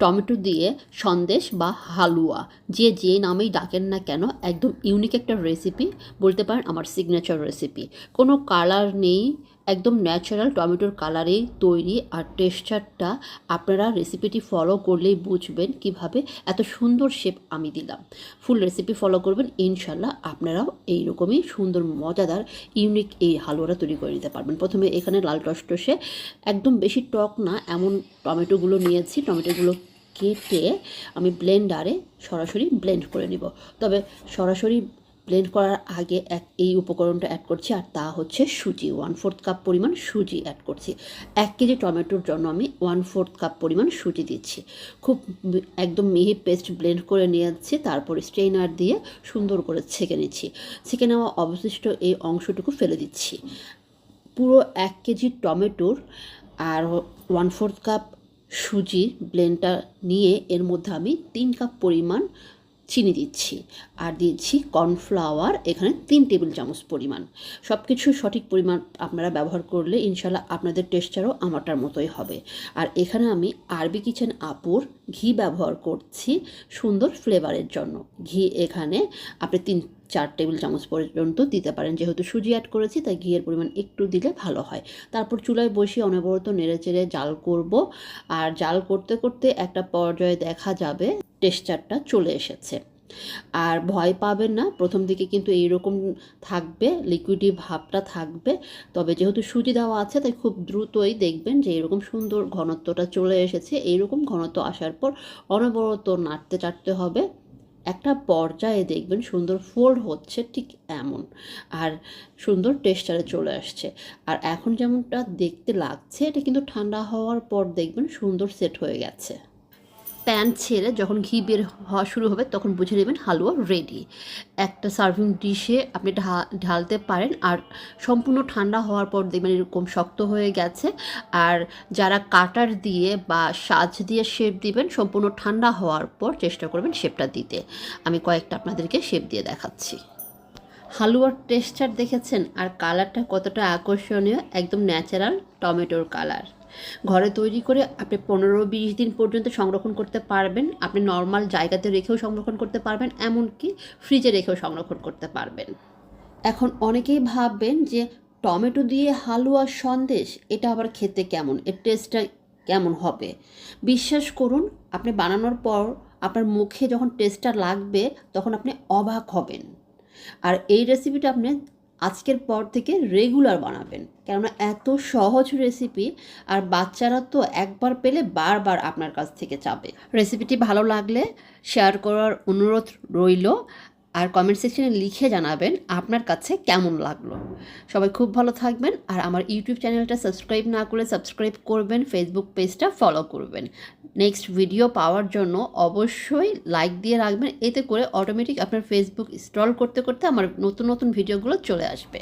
Tomato দিয়ে সন্দেশ বা হালুয়া, যে যে নামেই ডাকেন না কেন, একদম ইউনিক একটা রেসিপি বলতে পারেন, আমার সিগনেচার রেসিপি কোনো কালার নেই একদম ন্যাচারাল টমেটোর কালারেই তৈরি আর টেক্সচারটা আপনারা রেসিপিটি ফলো করলেই বুঝবেন কীভাবে এত সুন্দর শেপ আমি দিলাম। ফুল রেসিপি ফলো করবেন ইনশাল্লাহ আপনারাও এইরকমই সুন্দর, মজাদার ইউনিক এই হালুয়াটা তৈরি করে নিতে পারবেন। প্রথমে এখানে লাল টস টসটসে একদম বেশি টক না, এমন টমেটোগুলো নিয়েছি। টমেটোগুলো কেটে আমি ব্লেন্ডারে সরাসরি ব্লেন্ড করে নিব। তবে সরাসরি ব্লেন্ড করার আগে এক এই উপকরণটা অ্যাড করছি, আর তা হচ্ছে সুজি ওয়ান ফোর্থ কাপ পরিমাণ সুজি অ্যাড করছি। এক কেজি টমেটোর জন্য আমি ওয়ান ফোর্থ কাপ পরিমাণ সুজি দিচ্ছি। খুব একদম মিহি পেস্ট ব্লেন্ড করে নিয়েছি, তারপর স্ট্রেনার দিয়ে সুন্দর করে ছেঁকে নিচ্ছি। ছেঁকে নেওয়া অবশিষ্ট এই অংশটুকু ফেলে দিচ্ছি। পুরো এক কেজি টমেটোর আর ওয়ান ফোর্থ কাপ সুজি ব্লেন্ডটা নিয়ে এর মধ্যে আমি তিন কাপ পরিমাণ চিনি দিচ্ছি। আর দিচ্ছি কর্নফ্লাওয়ার, এখানে তিন টেবিল চামচ পরিমাণ। সব কিছু সঠিক পরিমাণ আপনারা ব্যবহার করলে ইনশাল্লাহ আপনাদের টেস্টারও আমারটার মতোই হবে। আর এখানে আমি আরবি কিচেন আপুর ঘি ব্যবহার করছি সুন্দর ফ্লেভারের জন্য। ঘি এখানে আপনি তিন, চার টেবিল চামচ পর্যন্ত দিতে পারেন। যেহেতু সুজি অ্যাড করেছি, তাই ঘিয়ের পরিমাণ একটু দিলে ভালো হয়। তারপর চুলায় বসিয়ে অনবরত নেড়ে চেড়ে জাল করব। আর জাল করতে করতে একটা পর্যায়ে দেখা যাবে টেক্সচারটা চলে এসেছে। আর ভয় পাবেন না, প্রথম দিকে কিন্তু এইরকম থাকবে লিকুইডি ভাবটা থাকবে। তবে যেহেতু সুজি দেওয়া আছে, তাই খুব দ্রুতই দেখবেন যে এরকম সুন্দর ঘনত্বটা চলে এসেছে। এইরকম ঘনত্ব আসার পর অনবরত নাড়তে চাটতে হবে। একটা পর্যায়ে দেখবেন সুন্দর ফোল্ড হচ্ছে ঠিক এমন। আর সুন্দর টেক্সচারে চলে আসছে। আর এখন যেমনটা দেখতে লাগছে, এটা কিন্তু ঠান্ডা হওয়ার পর দেখবেন সুন্দর সেট হয়ে গেছে। প্যান ছেড়ে যখন ঘি বের হওয়া শুরু হবে, তখন বুঝে নেবেন হালুয়া রেডি একটা সার্ভিং ডিশে আপনি ঢা- ঢালতে পারেন আর সম্পূর্ণ ঠান্ডা হওয়ার পর দেখবেন এরকম শক্ত হয়ে গেছে। আর যারা কাটার দিয়ে বা সাজ দিয়ে শেপ দিবেন, সম্পূর্ণ ঠান্ডা হওয়ার পর চেষ্টা করবেন শেপটা দিতে। আমি কয়েকটা আপনাদেরকে শেপ দিয়ে দেখাচ্ছি। হালুয়ার টেক্সচার দেখেছেন? আর কালারটা কতটা আকর্ষণীয়? একদম ন্যাচারাল টমেটোর কালার ঘরে তৈরি করে আপনি পনেরো বিশ দিন পর্যন্ত সংরক্ষণ করতে পারবেন। আপনি নর্মাল জায়গাতে রেখেও সংরক্ষণ করতে পারবেন, এমনকি ফ্রিজে রেখেও সংরক্ষণ করতে পারবেন। এখন অনেকেই ভাববেন যে টমেটো দিয়ে হালুয়া সন্দেশ, এটা আবার খেতে কেমন? এর টেস্টটা কেমন হবে? বিশ্বাস করুন, আপনি বানানোর পর আপনার মুখে যখন টেস্টটা লাগবে, তখন আপনি অবাক হবেন। আর এই রেসিপিটা আপনি আজকের পর থেকে রেগুলার বানাবেন। কেননা এত সহজ রেসিপি আর বাচ্চারা তো একবার পেলে বারবার আপনার কাছ থেকে চাবে। রেসিপিটি ভালো লাগলে শেয়ার করার অনুরোধ রইল আর কমেন্ট সেকশনে লিখে জানাবেন আপনার কাছে কেমন লাগল। সবাই খুব ভালো থাকবেন আর আমার ইউটিউব চ্যানেলটা সাবস্ক্রাইব না করে সাবস্ক্রাইব করবেন ফেসবুক পেজটা ফলো করবেন। নেক্সট ভিডিও পাওয়ার জন্য অবশ্যই লাইক দিয়ে রাখবেন। এতে করে অটোমেটিক আপনার ফেসবুক স্ক্রল করতে করতে আমার নতুন নতুন ভিডিওগুলো চলে আসবে।